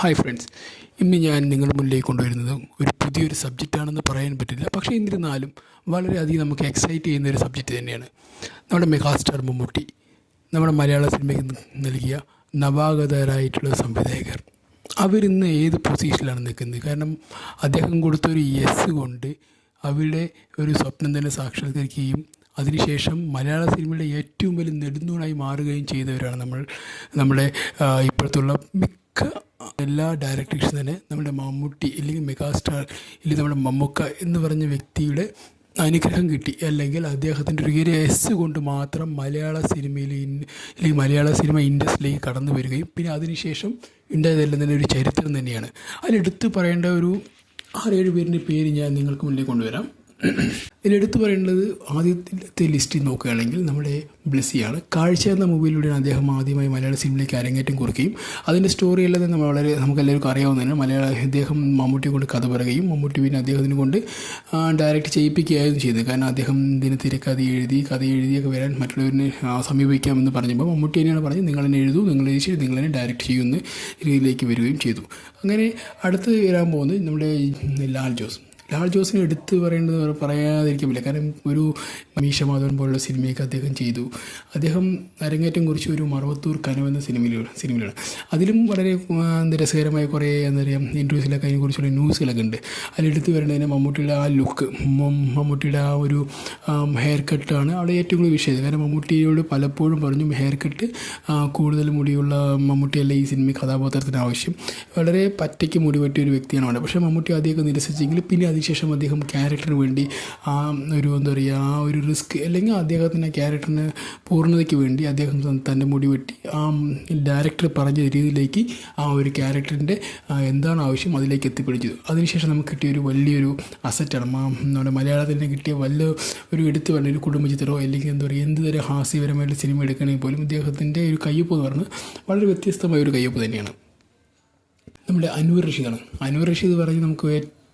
Hi friends ഇന്ന് ഞാൻ നിങ്ങളുടെ മുന്നിലേക്ക് കൊണ്ടുവരുന്നത് ഒരു പുതിയൊരു സബ്ജക്റ്റാണെന്ന് പറയാൻ പറ്റില്ല. പക്ഷേ എന്നിരുന്നാലും വളരെയധികം നമുക്ക് എക്സൈറ്റ് ചെയ്യുന്ന ഒരു സബ്ജക്റ്റ് തന്നെയാണ്. നമ്മുടെ മെഗാസ്റ്റാർ മമ്മൂട്ടി നമ്മുടെ മലയാള സിനിമയ്ക്ക് നൽകിയ നവാഗതരായിട്ടുള്ള സംവിധായകർ. അവരിന്ന് ഏത് പൊസിഷനിലാണ് നിൽക്കുന്നത്? കാരണം അദ്ദേഹം കൊടുത്തൊരു യെസ് കൊണ്ട് അവരുടെ ഒരു സ്വപ്നം തന്നെ സാക്ഷാത്കരിക്കുകയും അതിനുശേഷം മലയാള സിനിമയുടെ ഏറ്റവും വലിയ നെടുന്നൂണായി മാറുകയും ചെയ്തവരാണ് നമ്മൾ നമ്മുടെ ഇപ്പോഴത്തുള്ള മിക്ക എല്ലാ ഡയറക്ടേഴ്സും തന്നെ നമ്മുടെ മമ്മൂട്ടി അല്ലെങ്കിൽ മെഗാസ്റ്റാർ ഇല്ലെങ്കിൽ നമ്മുടെ മമ്മൂക്ക എന്ന് പറഞ്ഞ വ്യക്തിയുടെ അനുഗ്രഹം കിട്ടി. അല്ലെങ്കിൽ അദ്ദേഹത്തിന്റെ ഒരു ഒരു എസ് കൊണ്ട് മാത്രം മലയാള സിനിമയിൽ അല്ലെങ്കിൽ മലയാള സിനിമ ഇൻഡസ്ട്രിയിലേക്ക് കടന്നു വരികയും പിന്നെ അതിനുശേഷം ഉണ്ടായതെല്ലാം തന്നെ ഒരു ചരിത്രം തന്നെയാണ്. അതിലെടുത്ത് പറയേണ്ട ഒരു ആറേഴ് പേരിന്റെ പേര് ഞാൻ നിങ്ങൾക്ക് മുന്നിൽ കൊണ്ടുവരാം. ഇതിലെടുത്ത് പറയേണ്ടത് ആദ്യത്തെ ലിസ്റ്റിൽ നോക്കുകയാണെങ്കിൽ നമ്മുടെ ബ്ലെസ്സിയാണ്. കാഴ്ച എന്ന മൂവിയിലൂടെയാണ് അദ്ദേഹം ആദ്യമായി മലയാള സിനിമയിലേക്ക് അരങ്ങേറ്റം കുറിക്കുകയും അതിന്റെ സ്റ്റോറി എല്ലാം നമ്മൾ വളരെ നമുക്ക് എല്ലാവർക്കും അറിയാവുന്നതാണ്. മലയാള അദ്ദേഹം മമ്മൂട്ടിയെ കൊണ്ട് കഥ പറയുകയും മമ്മൂട്ടി പിന്നെ അദ്ദേഹത്തിനെ കൊണ്ട് ഡയറക്റ്റ് ചെയ്യിപ്പിക്കുകയായിരുന്നു ചെയ്തത്. കാരണം അദ്ദേഹം ഇതിന് തിരക്കഥ എഴുതി കഥ എഴുതിയൊക്കെ വരാൻ മറ്റുള്ളവരിനെ സമീപിക്കാമെന്ന് പറഞ്ഞപ്പോൾ മമ്മൂട്ടി തന്നെയാണ് പറഞ്ഞത് നിങ്ങൾ തന്നെ എഴുതൂ നിങ്ങൾ എഴുതി നിങ്ങളെന്നെ ഡയറക്റ്റ് ചെയ്യുമെന്ന് രീതിയിലേക്ക് വരികയും ചെയ്തു. അങ്ങനെ അടുത്ത് വരാൻ പോകുന്നത് നമ്മുടെ ലാൽ ജോസ്. ലാൽ ജോസിനെ എടുത്ത് പറയേണ്ടത് പറയാതിരിക്കുമില്ല. കാരണം ഒരു മീശ മാധവൻ പോലുള്ള സിനിമയൊക്കെ അദ്ദേഹം ചെയ്തു. അദ്ദേഹം അരങ്ങേറ്റം കുറിച്ച് ഒരു മറവത്തൂർ കനവ് എന്ന സിനിമയിലൂടെ സിനിമയിലാണ്. അതിലും വളരെ എന്താ രസകരമായ കുറേ എന്താ പറയുക ഇന്റർവ്യൂസിലൊക്കെ അതിനെക്കുറിച്ചുള്ള ന്യൂസുകളൊക്കെ ഉണ്ട്. അതിലെടുത്ത് വരേണ്ടതിന് മമ്മൂട്ടിയുടെ ആ ലുക്ക് മമ്മൂട്ടിയുടെ ആ ഒരു ഹെയർ കട്ടാണ് അവിടെ ഏറ്റവും കൂടുതൽ വിഷയം. കാരണം മമ്മൂട്ടിയോട് പലപ്പോഴും പറഞ്ഞു ഹെയർ കട്ട് കൂടുതൽ മുടിയുള്ള മമ്മൂട്ടിയല്ല ഈ സിനിമ കഥാപാത്രത്തിന് ആവശ്യം. വളരെ പറ്റയ്ക്ക് മുടി വെട്ടിയ ഒരു വ്യക്തിയാണ് അവിടെ. പക്ഷേ മമ്മൂട്ടി ആദ്യമൊക്കെ നിരസിച്ചെങ്കിൽ പിന്നെ അതിനുശേഷം അദ്ദേഹം ക്യാരക്ടറിന് വേണ്ടി ആ ഒരു എന്താ പറയുക ആ ഒരു റിസ്ക് അല്ലെങ്കിൽ അദ്ദേഹത്തിന്റെ ക്യാരക്ടറിന് പൂർണതയ്ക്ക് വേണ്ടി അദ്ദേഹം തന്റെ മുടി വെട്ടി ആ ഡയറക്ടർ പറഞ്ഞ രീതിയിലേക്ക് ആ ഒരു ക്യാരക്ടറിന്റെ എന്താണ് ആവശ്യം അതിലേക്ക് എത്തിപ്പിടിച്ചത്. അതിനുശേഷം നമുക്ക് കിട്ടിയ ഒരു വലിയൊരു അസറ്റാണ് നമ്മുടെ മലയാളത്തിന് കിട്ടിയ വല്ല ഒരു എടുത്തു പറഞ്ഞ ഒരു കുടുംബചിത്രമോ അല്ലെങ്കിൽ എന്താ പറയുക എന്ത് തരം ഹാസ്യപരമായിട്ട് സിനിമ എടുക്കണമെങ്കിൽ പോലും ഇദ്ദേഹത്തിന്റെ ഒരു കയ്യൊപ്പ് എന്ന് പറഞ്ഞാൽ വളരെ വ്യത്യസ്തമായ ഒരു കയ്യൊപ്പ് തന്നെയാണ്. നമ്മുടെ അൻവർ റഷീദാണ്. അൻവർ റഷീദ് പറഞ്ഞ് നമുക്ക്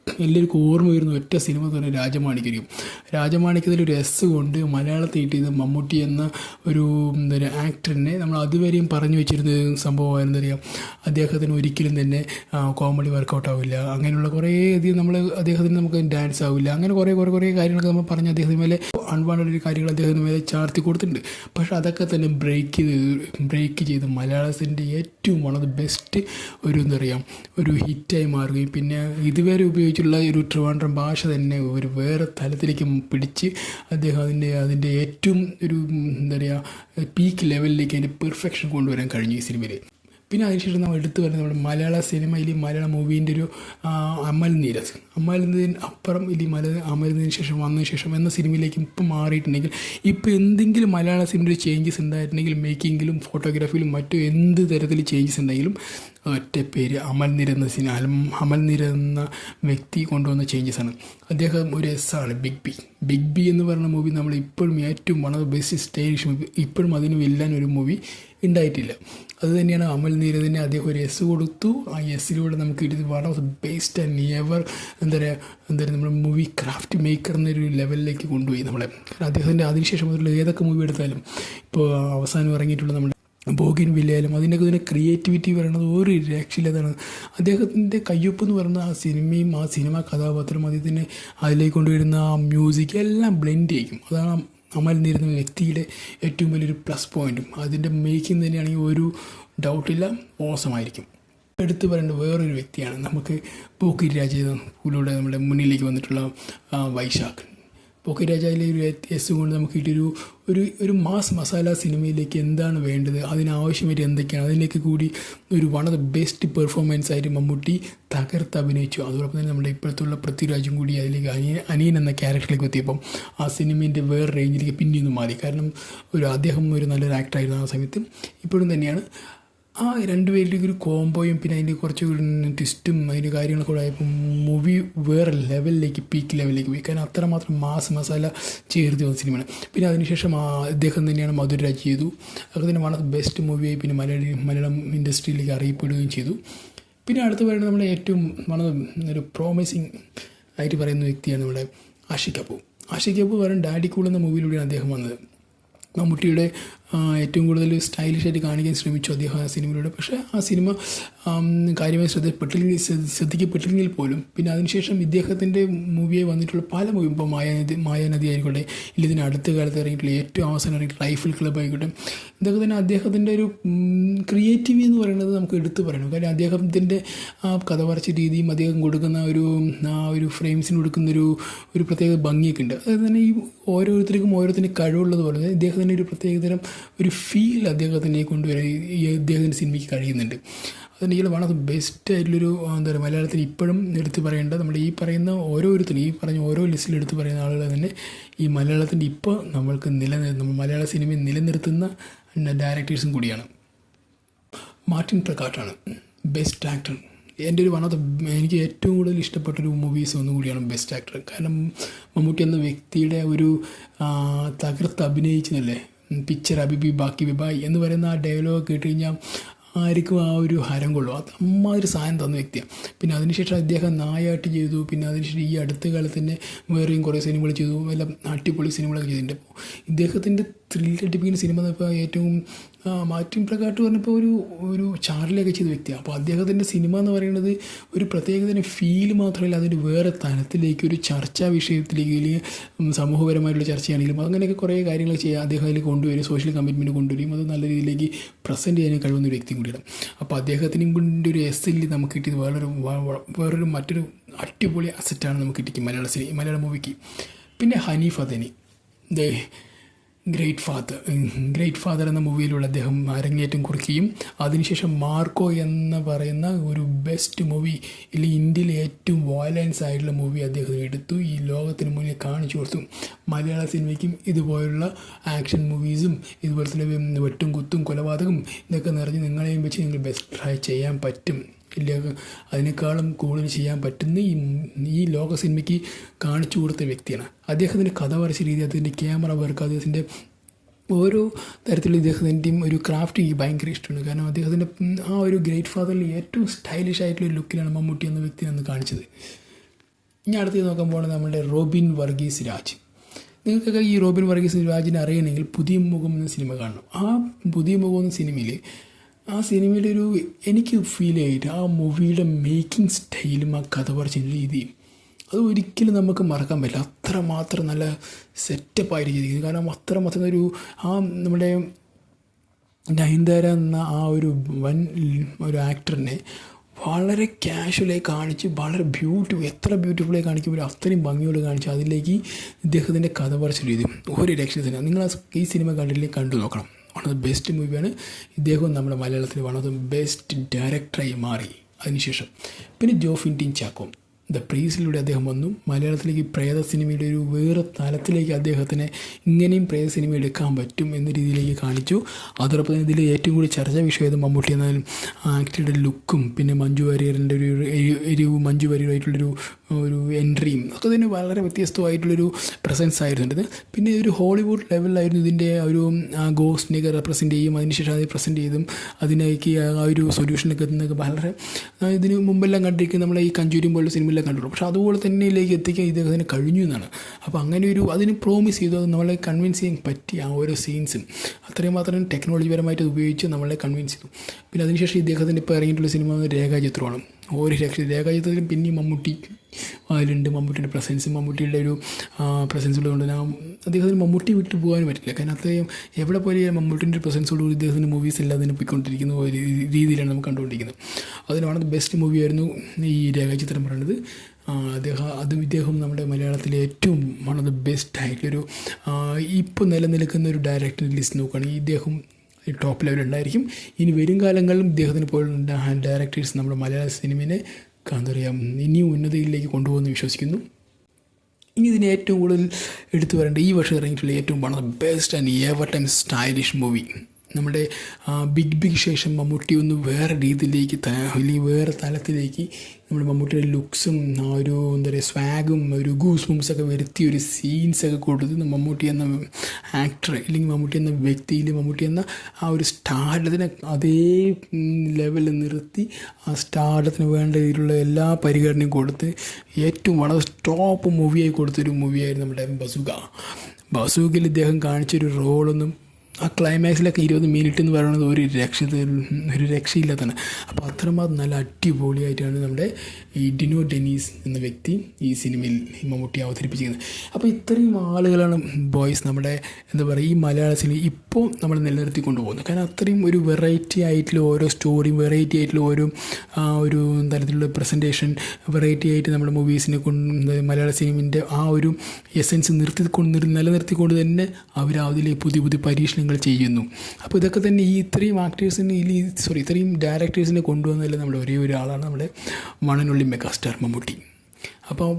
എല്ലാവർക്കും ഓർമ്മ വരുന്ന ഒറ്റ സിനിമ തന്നെ പറഞ്ഞാൽ രാജമാണിക്യം രാജമാണിക്യത്തിൽ ഒരു എസ് കൊണ്ട് മലയാളത്തിൽ കിട്ടിയത് മമ്മൂട്ടി എന്ന ഒരു എന്താ ആക്ടറിനെ നമ്മൾ അതുവരെയും പറഞ്ഞു വെച്ചിരുന്ന സംഭവമായിരുന്നു അറിയാം അദ്ദേഹത്തിന് ഒരിക്കലും തന്നെ കോമഡി വർക്കൗട്ട് ആവില്ല. അങ്ങനെയുള്ള കുറേ അധികം നമ്മൾ അദ്ദേഹത്തിന് നമുക്ക് ഡാൻസ് ആവില്ല. അങ്ങനെ കുറേ കുറേ കുറേ കാര്യങ്ങളൊക്കെ നമ്മൾ പറഞ്ഞ് അദ്ദേഹത്തിന് മേലെ അൺവാണ്ടഡ് കാര്യങ്ങൾ അദ്ദേഹത്തിന് മേലെ ചാർത്തി കൊടുത്തിട്ടുണ്ട്. പക്ഷേ അതൊക്കെ തന്നെ ബ്രേക്ക് ചെയ്ത് ബ്രേക്ക് ചെയ്ത് മലയാളത്തിന്റെ ഏറ്റവും വൺ ഓഫ് ദി ബെസ്റ്റ് ഒരു എന്താ പറയുക ഒരു ഹിറ്റായി മാറുകയും പിന്നെ ഇതുവരെ ഉപയോഗിച്ചുള്ള ഒരു ട്രിവാൻഡ്രം ഭാഷ തന്നെ ഒരു വേറെ തലത്തിലേക്ക് പിടിച്ച് അദ്ദേഹം അതിന്റെ അതിന്റെ ഏറ്റവും ഒരു എന്താ പറയുക പീക്ക് ലെവലിലേക്ക് അതിന്റെ പെർഫെക്ഷൻ കൊണ്ടുവരാൻ കഴിഞ്ഞു ഈ സിനിമയിൽ പിന്നെ അതിനുശേഷം നമ്മൾ എടുത്തു വരുന്നത് നമ്മുടെ മലയാള സിനിമയിൽ മലയാള മൂവീന്റെ ഒരു അമൽ നീരസ് അമൽ നീരന് അപ്പുറം ഇല്ലെങ്കിൽ മല അമൽ നീരന് ശേഷം വന്നതിന് ശേഷം എന്ന സിനിമയിലേക്ക് ഇപ്പം മാറിയിട്ടുണ്ടെങ്കിൽ ഇപ്പോൾ എന്തെങ്കിലും മലയാള സിനിമയിൽ ചേഞ്ചസ് ഉണ്ടായിട്ടുണ്ടെങ്കിൽ മേക്കിങ്ങിലും ഫോട്ടോഗ്രാഫിയിലും മറ്റു എന്ത് തരത്തിൽ ചേഞ്ചസ് ഉണ്ടെങ്കിലും ഒറ്റ പേര് അമൽ നിര എന്ന സിനിമ അലം- അമൽ നിര എന്ന വ്യക്തി കൊണ്ടുവന്ന ചേഞ്ചസ് ആണ്. അദ്ദേഹം ഒരു എസ് ആണ് ബിഗ് ബി ബിഗ് ബി എന്ന് പറയുന്ന മൂവി നമ്മൾ ഇപ്പോഴും ഏറ്റവും വളരെ ബെസ്റ്റ് സ്റ്റൈലിഷ് മൂവി ഇപ്പോഴും അതിന് വെല്ലാൻ ഒരു മൂവി ഉണ്ടായിട്ടില്ല. അത് തന്നെയാണ് അമൽ നീരദിനെ അദ്ദേഹം ഒരു എസ് കൊടുത്തു. ആ എസ്സിലൂടെ നമുക്ക് കിട്ടിയത് one of the best and ever എന്താ പറയുക എന്താ പറയുക നമ്മുടെ മൂവി ക്രാഫ്റ്റ് മേക്കർ എന്നൊരു ലെവലിലേക്ക് കൊണ്ടുപോയി നമ്മളെ. കാരണം അദ്ദേഹത്തിന്റെ അതിനുശേഷം മുതലുള്ള ഏതൊക്കെ മൂവി എടുത്താലും ഇപ്പോൾ അവസാനം ഇറങ്ങിയിട്ടുള്ള നമ്മുടെ ബോഗിൻ വില്ലയാലും അതിന്റെയൊക്കെ ഇതിന്റെ ക്രിയേറ്റിവിറ്റി പറയുന്നത് ഒരു രക്ഷയില്ലാതാണ് അദ്ദേഹത്തിന്റെ കയ്യൊപ്പ് എന്ന് പറയുന്ന ആ സിനിമയും ആ സിനിമ കഥാപാത്രം അദ്ദേഹത്തിന് അതിലേക്ക് കൊണ്ടുവരുന്ന ആ മ്യൂസിക് എല്ലാം ബ്ലെൻഡ് ചെയ്യും. അതാണ് അമൽ നിരുന്ന വ്യക്തിയുടെ ഏറ്റവും വലിയൊരു പ്ലസ് പോയിന്റും അതിന്റെ മേക്കിംഗ് തന്നെയാണെങ്കിൽ ഒരു ഡൗട്ടില്ല മോശമായിരിക്കും. എടുത്തു പറയേണ്ട വേറൊരു വ്യക്തിയാണ് നമുക്ക് പോക്കിരി രാജയിലൂടെ നമ്മുടെ മുന്നിലേക്ക് വന്നിട്ടുള്ള വൈശാഖ് പോക്കി രാജയിലെ ഒരു എസ് കൊണ്ട് നമുക്ക് കിട്ടിയൊരു ഒരു ഒരു മാസ് മസാല സിനിമയിലേക്ക് എന്താണ് വേണ്ടത്? അതിനാവശ്യമായിട്ട് എന്തൊക്കെയാണ്? അതിലേക്ക് കൂടി ഒരു one of the best performance ആയിട്ട് മമ്മൂട്ടി തകർത്ത് അഭിനയിച്ചു. അതോടൊപ്പം തന്നെ നമ്മുടെ ഇപ്പോഴത്തുള്ള പൃഥ്വിരാജും കൂടി അതിലേക്ക് അനിയൻ അനിയൻ എന്ന ക്യാരക്ടറിലേക്ക് എത്തിയപ്പം ആ സിനിമേന്റെ വേറെ റേഞ്ചിലേക്ക് പിന്നെയൊന്നും മാറി. കാരണം ഒരു അദ്ദേഹം ഒരു നല്ലൊരു ആക്ടറായിരുന്നു ആ സമയത്ത്. ഇപ്പോഴും തന്നെയാണ്. ആ രണ്ട് പേരുടെയും ഒരു കോംബോയും പിന്നെ അതിന്റെ കുറച്ച് ട്വിസ്റ്റും അതിന്റെ കാര്യങ്ങളൊക്കെ കൂടെ ആയപ്പോൾ മൂവി വേറെ ലെവലിലേക്ക് പീക്ക് ലെവലിലേക്ക് പോയി. കാരണം അത്രമാത്രം മാസ് മസാല ചേർത്ത് വന്ന സിനിമയാണ് പിന്നെ അതിനുശേഷം അദ്ദേഹം തന്നെയാണ് മധുരരാജ് ചെയ്തു. അതൊക്കെ തന്നെ വൺ ഓഫ് ബെസ്റ്റ് മൂവിയായി പിന്നെ മലയാളി മലയാളം ഇൻഡസ്ട്രിയിലേക്ക് അറിയപ്പെടുകയും ചെയ്തു. പിന്നെ അടുത്ത് പറയുന്നത് നമ്മുടെ ഏറ്റവും വളരെ ഒരു പ്രോമിസിങ് ആയിട്ട് പറയുന്ന വ്യക്തിയാണ് നമ്മുടെ ആഷിക് കപൂർ ആഷിക് കപൂർ പറയുന്ന ഡാഡി കൂൾ എന്ന മൂവിയിലൂടെയാണ് അദ്ദേഹം വന്നത്. മമ്മൂട്ടിയുടെ ഏറ്റവും കൂടുതൽ സ്റ്റൈലിഷായിട്ട് കാണിക്കാൻ ശ്രമിച്ചു അദ്ദേഹം ആ സിനിമയിലൂടെ. പക്ഷേ ആ സിനിമ കാര്യമായി ശ്രദ്ധപ്പെട്ടില്ലെങ്കിൽ ശ്രദ്ധ- ശ്രദ്ധിക്കപ്പെട്ടില്ലെങ്കിൽ പോലും പിന്നെ അതിനുശേഷം ഇദ്ദേഹത്തിന്റെ മൂവിയായി വന്നിട്ടുള്ള പല മൂവി ഇപ്പോൾ മായാനദി മായാനദി ആയിക്കോട്ടെ ഇല്ല ഇതിന് അടുത്ത കാലത്ത് ഇറങ്ങിയിട്ടുള്ള ഏറ്റവും അവസാനം ഇറങ്ങിയിട്ടുള്ള റൈഫിൾ ക്ലബ് ആയിക്കോട്ടെ ഇതൊക്കെ തന്നെ അദ്ദേഹത്തിന്റെ ഒരു ക്രിയേറ്റീവ് എന്ന് പറയുന്നത് നമുക്ക് എടുത്തു പറയണം. കാര്യം അദ്ദേഹത്തിന്റെ ആ കഥ പറച്ച രീതിയും അദ്ദേഹം കൊടുക്കുന്ന ഒരു ആ ഒരു ഫ്രെയിംസിന് കൊടുക്കുന്ന ഒരു പ്രത്യേക ഭംഗിയൊക്കെ ഉണ്ട്. അതായത് തന്നെ ഈ ഓരോരുത്തർക്കും ഓരോരുത്തരും കഴിവുള്ളത് പോലെ ഇദ്ദേഹത്തിന്റെ ഒരു പ്രത്യേകതരം ഒരു ഫീൽ അദ്ദേഹത്തിനെ കൊണ്ടുവരാൻ ഈ- അദ്ദേഹത്തിന്റെ സിനിമയ്ക്ക് കഴിയുന്നുണ്ട്. അതെനിക്ക് ദ ബെസ്റ്റ് ആയിട്ടുള്ളൊരു എന്താ പറയുക മലയാളത്തിൽ ഇപ്പോഴും എടുത്തു പറയേണ്ട നമ്മുടെ ഈ പറയുന്ന ഓരോരുത്തരും ഈ പറഞ്ഞ ഓരോ ലിസ്റ്റിൽ എടുത്തു പറയുന്ന ആളുകൾ തന്നെ ഈ മലയാളത്തിന്റെ ഇപ്പോൾ നമ്മൾക്ക് നമ്മൾ മലയാള സിനിമയെ നിലനിർത്തുന്ന ഡയറക്ടേഴ്സും കൂടിയാണ്. മാർട്ടിൻ പ്രകാട്ടാണ് ബെസ്റ്റ് ആക്ടർ എന്റെ ഒരു വൺ ഓഫ് ദ എനിക്ക് ഏറ്റവും കൂടുതൽ ഇഷ്ടപ്പെട്ടൊരു മൂവീസ് ഒന്നും കൂടിയാണ് ബെസ്റ്റ് ആക്ടർ കാരണം മമ്മൂട്ടി എന്ന വ്യക്തിയുടെ ഒരു തകർത്ത് അഭിനയിച്ചതല്ലേ? പിക്ചർ അബിബി ബാക്കി ബിബായ് എന്ന് പറയുന്ന ആ ഡയലോഗ് കേട്ട് കഴിഞ്ഞാൽ ആർക്കും ആ ഒരു ഹരം കൊള്ളും അത് അമ്മാതിരി സാധനം തന്ന വ്യക്തിയാണ്. പിന്നെ അതിനുശേഷം അദ്ദേഹം നായാട്ട് ചെയ്തു. പിന്നെ അതിനുശേഷം ഈ അടുത്ത കാലത്ത് വേറെയും കുറേ സിനിമകൾ ചെയ്തു. എല്ലാം അടിപൊളി സിനിമകളൊക്കെ ചെയ്തിട്ടുണ്ട് അപ്പോൾ ഇദ്ദേഹത്തിന്റെ ത്രില്ലടിപ്പിക്കുന്ന സിനിമ ഇപ്പോൾ ഏറ്റവും മാർട്ടിൻ പ്രകാട്ട് പറഞ്ഞപ്പോൾ ഒരു ഒരു ചാർലിയൊക്കെ ചെയ്ത വ്യക്തിയാണ്. അപ്പോൾ അദ്ദേഹത്തിന്റെ സിനിമ എന്ന് പറയുന്നത് ഒരു പ്രത്യേകതരം ഫീൽ മാത്രമല്ല അതിന്റെ വേറെ തലത്തിലേക്ക് ഒരു ചർച്ചാ വിഷയത്തിലേക്ക് അല്ലെങ്കിൽ സമൂഹപരമായിട്ടുള്ള ചർച്ചയാണെങ്കിലും അങ്ങനെയൊക്കെ കുറേ കാര്യങ്ങൾ ചെയ്യുക അദ്ദേഹം അതിൽ കൊണ്ടുവരും. സോഷ്യൽ കമ്മിറ്റ്മെന്റ് കൊണ്ടുവരും. അത് നല്ല രീതിയിലേക്ക് പ്രസന്റ് ചെയ്യാൻ കഴിവുന്ന ഒരു വ്യക്തി കൂടിയാണ് അപ്പോൾ അദ്ദേഹത്തിനും കൊണ്ട് ഒരു എസ് എല്ലിൽ നമുക്ക് കിട്ടിയത് വേറൊരു വേറൊരു മറ്റൊരു അടിപൊളി അസറ്റാണ് നമുക്ക് കിട്ടിയത് മലയാള സിനിമ മലയാള മൂവിക്ക് പിന്നെ Haneef Adeni. Great father great father എന്ന മൂവിയിലൂടെ അദ്ദേഹം അരങ്ങേറ്റം കുറിക്കുകയും അതിനുശേഷം മാർക്കോ എന്ന് പറയുന്ന ഒരു ബെസ്റ്റ് മൂവി ഇല്ലെങ്കിൽ ഇന്ത്യയിലെ ഏറ്റവും വയലൻസ് ആയിട്ടുള്ള മൂവി അദ്ദേഹം എടുത്തു. ഈ ലോകത്തിന് മുന്നിൽ കാണിച്ചു കൊടുത്തു. മലയാള സിനിമയ്ക്കും ഇതുപോലുള്ള ആക്ഷൻ മൂവീസും ഇതുപോലെ തന്നെ വെട്ടും കുത്തും കൊലപാതകം ഇതൊക്കെ നിറഞ്ഞ് നിങ്ങളെയും വെച്ച് നിങ്ങൾ ബെസ്റ്റ് ട്രൈ ചെയ്യാൻ പറ്റും. ഇല്ല അതിനേക്കാളും കൂടുതൽ ചെയ്യാൻ പറ്റുന്ന ഈ ഈ ലോക സിനിമയ്ക്ക് കാണിച്ചു കൊടുത്ത വ്യക്തിയാണ്. അദ്ദേഹത്തിന്റെ കഥ വരച്ച രീതി അദ്ദേഹത്തിന്റെ ക്യാമറ വർക്ക് അദ്ദേഹത്തിന്റെ ഓരോ തരത്തിലുള്ള ഇദ്ദേഹത്തിന്റെയും ഒരു ക്രാഫ്റ്റ് എനിക്ക് ഭയങ്കര ഇഷ്ടമാണ്. കാരണം അദ്ദേഹത്തിന്റെ ആ ഒരു ഗ്രേറ്റ് ഫാദറിൽ ഏറ്റവും സ്റ്റൈലിഷ് ആയിട്ടുള്ള ലുക്കിലാണ് മമ്മൂട്ടി എന്ന വ്യക്തി അന്ന് കാണിച്ചത്. ഇനി അടുത്ത് നോക്കുമ്പോൾ നമ്മുടെ റോബിൻ വർഗീസ് രാജ്. നിങ്ങൾക്കൊക്കെ ഈ റോബിൻ വർഗീസ് രാജിനെ അറിയണമെങ്കിൽ പുതിയ മുഖം എന്ന സിനിമ കാണണം. ആ പുതിയ മുഖം എന്ന സിനിമയിൽ ആ സിനിമയുടെ ഒരു എനിക്ക് ഫീൽ ചെയ്തിട്ട് ആ മൂവിയുടെ മേക്കിംഗ് സ്റ്റൈലും ആ കഥ പറച്ച രീതിയും അത് ഒരിക്കലും നമുക്ക് മറക്കാൻ പറ്റില്ല. അത്രമാത്രം നല്ല സെറ്റപ്പായിരിക്കും കാരണം അത്രമാത്രം ഒരു ആ നമ്മുടെ നയൻതാര എന്ന ആ ഒരു വൻ ഒരു ആക്ടറിനെ വളരെ കാഷ്വലായി കാണിച്ച് വളരെ ബ്യൂട്ടിഫുൾ എത്ര ബ്യൂട്ടിഫുള്ളായി കാണിക്കുമ്പോൾ അത്രയും ഭംഗിയോട് കാണിച്ച് അതിലേക്ക് ഇദ്ദേഹത്തിന്റെ കഥ പറച്ച രീതി. ഒരു രക്ഷത്തില്ല നിങ്ങൾ ഈ സിനിമ കണ്ടില്ലെങ്കിൽ കണ്ടു നോക്കണം. വൺ ഓഫ് ദ ബെസ്റ്റ് മൂവിയാണ് ഇദ്ദേഹവും നമ്മുടെ മലയാളത്തിൽ വൺ ഓഫ് ദ ബെസ്റ്റ് ഡയറക്ടറായി മാറി. അതിനുശേഷം. പിന്നെ ജോഫിൻ ടീൻ ചാക്കോ ദ പ്രീസിലൂടെ അദ്ദേഹം വന്നു. മലയാളത്തിലേക്ക് പ്രേത സിനിമയുടെ ഒരു വേറെ തലത്തിലേക്ക് അദ്ദേഹത്തിനെ ഇങ്ങനെയും പ്രേത സിനിമ എടുക്കാൻ പറ്റും എന്ന രീതിയിലേക്ക് കാണിച്ചു. അതോടൊപ്പം തന്നെ ഇതിൽ ഏറ്റവും കൂടുതൽ ചർച്ചാ വിഷയം മമ്മൂട്ടി എന്നാലും ആക്ടറുടെ ലുക്കും പിന്നെ മഞ്ജു വാര്യറിന്റെ ഒരു എരി- എരിവ് മഞ്ജു വാര്യറായിട്ടുള്ളൊരു ഒരു എൻട്രിയും ഒക്കെ തന്നെ വളരെ വ്യത്യസ്തമായിട്ടുള്ളൊരു പ്രസൻസ് ആയിരുന്നു ഇത്. പിന്നെ ഒരു ഹോളിവുഡ് ലെവലിലായിരുന്നു ഇതിന്റെ ഒരു ഗോസ്റ്റിനെയൊക്കെ റെപ്രസെന്റ് ചെയ്യും. അതിനുശേഷം അത് പ്രസന്റ് ചെയ്തും അതിനേക്ക് ആ ഒരു സൊല്യൂഷനൊക്കെ എത്തുന്നതൊക്കെ വളരെ ഇതിന് മുമ്പെല്ലാം കണ്ടിരിക്കുന്ന നമ്മളെ ഈ കഞ്ചൂരിയും പോലുള്ള സിനിമയിലെല്ലാം കണ്ടുള്ളൂ പക്ഷേ അതുപോലെ തന്നെയിലേക്ക് എത്തിക്കാൻ ഇദ്ദേഹത്തിന് കഴിഞ്ഞു എന്നാണ്. അപ്പോൾ അങ്ങനെ ഒരു അതിന് പ്രോമിസ് ചെയ്തു. അത് നമ്മളെ കൺവിൻസ് ചെയ്യാൻ പറ്റി ആ ഓരോ സീൻസും അത്രയും മാത്രം ടെക്നോളജി പരമായിട്ട് ഉപയോഗിച്ച് നമ്മളെ കൺവിൻസ് ചെയ്തു. പിന്നെ അതിനുശേഷം ഇദ്ദേഹത്തിന്റെ ഇപ്പോൾ ഇറങ്ങിയിട്ടുള്ള സിനിമ രേഖാചിത്രമാണ്. ഒരു രക്ഷയും രേഖാചിത്രത്തിൽ പിന്നെയും മമ്മൂട്ടി അതിലുണ്ട് മമ്മൂട്ടിയുടെ പ്രസൻസ് മമ്മൂട്ടിയുടെ ഒരു പ്രസൻസ് ഉള്ളതുകൊണ്ട് ഞാൻ അദ്ദേഹത്തിന് മമ്മൂട്ടി വിട്ടു പോകാനും പറ്റില്ല. കാരണം അത്രയും എവിടെ പോലെ മമ്മൂട്ടിന്റെ പ്രസൻസോടുകൂടി ഇദ്ദേഹത്തിന്റെ മൂവീസ് എല്ലാം അതിന് പോയിക്കൊണ്ടിരിക്കുന്ന ഒരു രീതിയിലാണ് നമുക്ക് കണ്ടുകൊണ്ടിരിക്കുന്നത്. അതിന് വൺ ഓഫ് ദ ബെസ്റ്റ് മൂവിയായിരുന്നു ഈ രേഖാചിത്രം പറയുന്നത്. അദ്ദേഹം അതും ഇദ്ദേഹം നമ്മുടെ മലയാളത്തിലെ ഏറ്റവും വൺ ഓഫ് ദ ബെസ്റ്റ് ആയിട്ടൊരു ഇപ്പോൾ നിലനിൽക്കുന്ന ഒരു ഡയറക്ടർ ലിസ്റ്റ് നോക്കുകയാണെങ്കിൽ ഇദ്ദേഹം ടോപ്പ് ലെവലിൽ ലെവലുണ്ടായിരിക്കും ഇനി വരും കാലങ്ങളിലും ഇദ്ദേഹത്തിന് പോലുള്ള ഡയറക്ടേഴ്സ് നമ്മുടെ മലയാള സിനിമയെ എന്താ പറയുക ഇനിയും ഉന്നതിയിലേക്ക് കൊണ്ടുപോകുമെന്ന് വിശ്വസിക്കുന്നു. ഇനി ഇതിന് ഏറ്റവും കൂടുതൽ എടുത്തു പറയേണ്ട ഈ വർഷം ഇറങ്ങിയിട്ടുള്ള ഏറ്റവും the best and ever time stylish movie നമ്മുടെ ബിഗ് ബിഗ് ശേഷം മമ്മൂട്ടി ഒന്ന് വേറെ രീതിയിലേക്ക് അല്ലെങ്കിൽ വേറെ തലത്തിലേക്ക് നമ്മുടെ മമ്മൂട്ടിയുടെ ലുക്സും ആ ഒരു എന്താ പറയുക സ്വാഗും ഒരു ഗൂസ് ഒക്കെ വരുത്തി ഒരു സീൻസൊക്കെ കൊടുത്ത് മമ്മൂട്ടി എന്ന ആക്ടർ അല്ലെങ്കിൽ മമ്മൂട്ടി എന്ന വ്യക്തിയിൽ മമ്മൂട്ടി എന്ന ആ ഒരു സ്റ്റാർഡത്തിനെ അതേ ലെവലിൽ നിർത്തി ആ സ്റ്റാർഡത്തിന് വേണ്ട രീതിയിലുള്ള എല്ലാ പരിഗണനയും കൊടുത്ത് ഏറ്റവും വളരെ ടോപ്പ് മൂവിയായി കൊടുത്തൊരു മൂവിയായിരുന്നു നമ്മുടെ ബസുക ബസുകിൽ ഇദ്ദേഹം കാണിച്ചൊരു റോളൊന്നും ആ ക്ലൈമാക്സിലൊക്കെ ഇരുപത് മിനിറ്റ് എന്ന് പറയുന്നത് ഒരു രക്ഷ ഒരു രക്ഷയില്ലാത്തതാണ്. അപ്പോൾ അത്രമാത്രം നല്ല അടിപൊളിയായിട്ടാണ് നമ്മുടെ ഈ ഡിനോ ഡെനീസ് എന്ന വ്യക്തി ഈ സിനിമയിൽ മമ്മൂട്ടി അവതരിപ്പിച്ചിരിക്കുന്നത്. അപ്പോൾ ഇത്രയും ആളുകളാണ് ബോയ്സ് നമ്മുടെ എന്താ പറയുക ഈ മലയാള സിനിമ ഇപ്പോൾ നമ്മൾ നിലനിർത്തി പോകുന്നത് കാരണം അത്രയും ഒരു വെറൈറ്റി ആയിട്ടുള്ള ഓരോ സ്റ്റോറിയും വെറൈറ്റി ആയിട്ടുള്ള ഓരോ ഒരു തരത്തിലുള്ള പ്രസന്റേഷൻ വെറൈറ്റി ആയിട്ട് നമ്മുടെ മൂവീസിനെ കൊണ്ട് മലയാള സിനിമന്റെ ആ ഒരു എസൻസ് നിർത്തിക്കൊണ്ട് കൊണ്ട് നിലനിർത്തിക്കൊണ്ട് തന്നെ അവർ അതിലെ പുതിയ പുതിയ പരീക്ഷണങ്ങൾ ചെയ്യുന്നു. അപ്പോൾ ഇതൊക്കെ തന്നെ ഈ ഇത്രയും ആക്ടേഴ്സിനെ ഈ സോറി ഇത്രയും ഡയറക്ടേഴ്സിനെ കൊണ്ടുവന്നതിൽ നമ്മുടെ ഒരേ ഒരാളാണ് നമ്മുടെ മണനുള്ളി മെഗാസ്റ്റാർ മമ്മൂട്ടി. അപ്പോൾ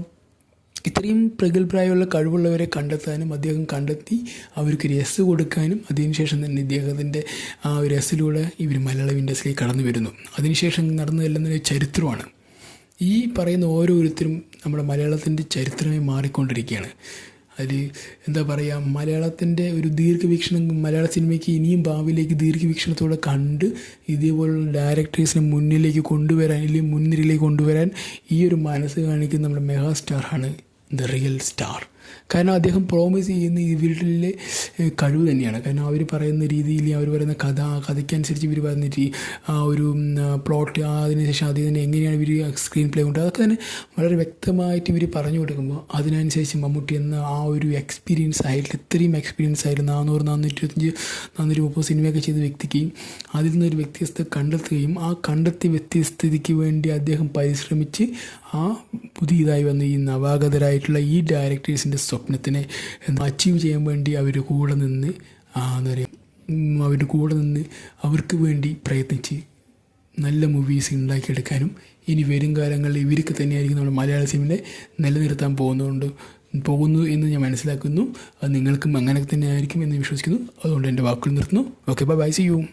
ഇത്രയും പ്രഗത്ഭരായുള്ള കഴിവുള്ളവരെ കണ്ടെത്താനും അദ്ദേഹം കണ്ടെത്തി അവർക്ക് രസ് കൊടുക്കാനും അതിനുശേഷം തന്നെ ഇദ്ദേഹത്തിന്റെ ആ ഒരു രസിലൂടെ ഇവർ മലയാളം ഇൻഡസ്ട്രിയിൽ കടന്നു വരുന്നു. അതിനുശേഷം നടന്നതെല്ലാം തന്നെ ചരിത്രമാണ്. ഈ പറയുന്ന ഓരോരുത്തരും നമ്മുടെ മലയാളത്തിന്റെ ചരിത്രമായി മാറിക്കൊണ്ടിരിക്കുകയാണ്. അതിൽ എന്താ പറയുക മലയാളത്തിന്റെ ഒരു ദീർഘവീക്ഷണം മലയാള സിനിമയ്ക്ക് ഇനിയും ഭാവിയിലേക്ക് ദീർഘവീക്ഷണത്തോടെ കണ്ട് ഇതേപോലുള്ള ഡയറക്ടേഴ്സിനെ മുന്നിലേക്ക് കൊണ്ടുവരാൻ അല്ലെങ്കിൽ മുൻനിരയിലേക്ക് കൊണ്ടുവരാൻ ഈ ഒരു മനസ്സ് കാണിക്കുന്ന നമ്മുടെ മെഗാ സ്റ്റാറാണ് ദ റിയൽ സ്റ്റാർ. കാരണം അദ്ദേഹം പ്രോമിസ് ചെയ്യുന്ന ഇവരിലെ കഴിവ് തന്നെയാണ്. കാരണം അവർ പറയുന്ന രീതിയിൽ അവർ പറയുന്ന കഥ കഥയ്ക്കനുസരിച്ച് ഇവർ രീ ആ ഒരു പ്ലോട്ട് അതിനുശേഷം അതിൽ തന്നെ എങ്ങനെയാണ് ഇവർ സ്ക്രീൻ പ്ലേ കൊണ്ട് അതൊക്കെ തന്നെ വളരെ വ്യക്തമായിട്ട് ഇവർ പറഞ്ഞു കൊടുക്കുമ്പോൾ അതിനനുസരിച്ച് മമ്മൂട്ടി എന്ന ആ ഒരു എക്സ്പീരിയൻസ് ആയിട്ട് ഇത്രയും എക്സ്പീരിയൻസ് ആയിരുന്നു നാനൂറ് നാനൂറ്റി ഇരുപത്തഞ്ച് നാനൂറ്റി മുപ്പത് സിനിമയൊക്കെ ചെയ്ത വ്യക്തിക്ക് അതിൽ നിന്നൊരു വ്യത്യസ്തത കണ്ടെത്തുകയും ആ കണ്ടെത്തിയ വ്യത്യസ്തതയ്ക്ക് വേണ്ടി അദ്ദേഹം പരിശ്രമിച്ച് ആ പുതിയതായി വന്ന ഈ നവാഗതരായിട്ടുള്ള ഈ ഡയറക്ടേഴ്സിന്റെ സ്വപ്നത്തിനെ അച്ചീവ് ചെയ്യാൻ വേണ്ടി അവർ കൂടെ നിന്ന് എന്താ പറയുക അവരുടെ കൂടെ നിന്ന് അവർക്ക് വേണ്ടി പ്രയത്നിച്ച് നല്ല മൂവീസ് ഉണ്ടാക്കിയെടുക്കാനും ഇനി വരും കാലങ്ങളിൽ ഇവർക്ക് തന്നെയായിരിക്കും നമ്മൾ മലയാള സിനിമയെ നിലനിർത്താൻ പോകുന്നതുകൊണ്ട് പോകുന്നു എന്ന് ഞാൻ മനസ്സിലാക്കുന്നു. അത് നിങ്ങൾക്കും അങ്ങനെ തന്നെ ആയിരിക്കും എന്ന് വിശ്വസിക്കുന്നു. അതുകൊണ്ട് എന്റെ വാക്കുകൾ നിർത്തുന്നു. Okay bye bye see you